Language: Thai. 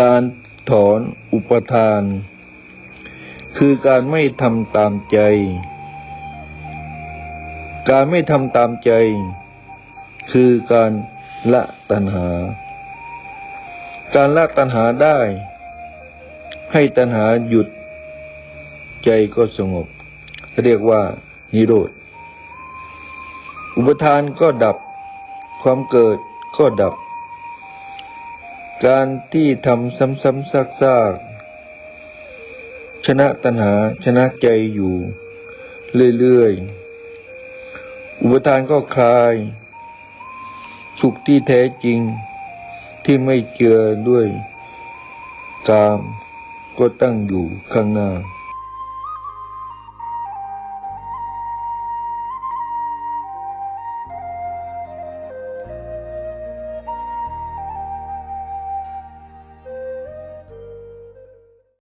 การถอนอุปทาน คือการไม่ทำตามใจ การไม่ทำตามใจ คือการละตัณหา การละตัณหาได้ ให้ตัณหาหยุด ใจก็สงบ เรียกว่านิโรธ อุปทานก็ดับ ความเกิดก็ดับ การที่ทำซ้ำๆซากๆ ชนะตัณหาชนะใจอยู่เรื่อยๆ อุปทานก็คลาย สุขที่แท้จริงที่ไม่เจือด้วยกามก็ตั้งอยู่ข้างหน้า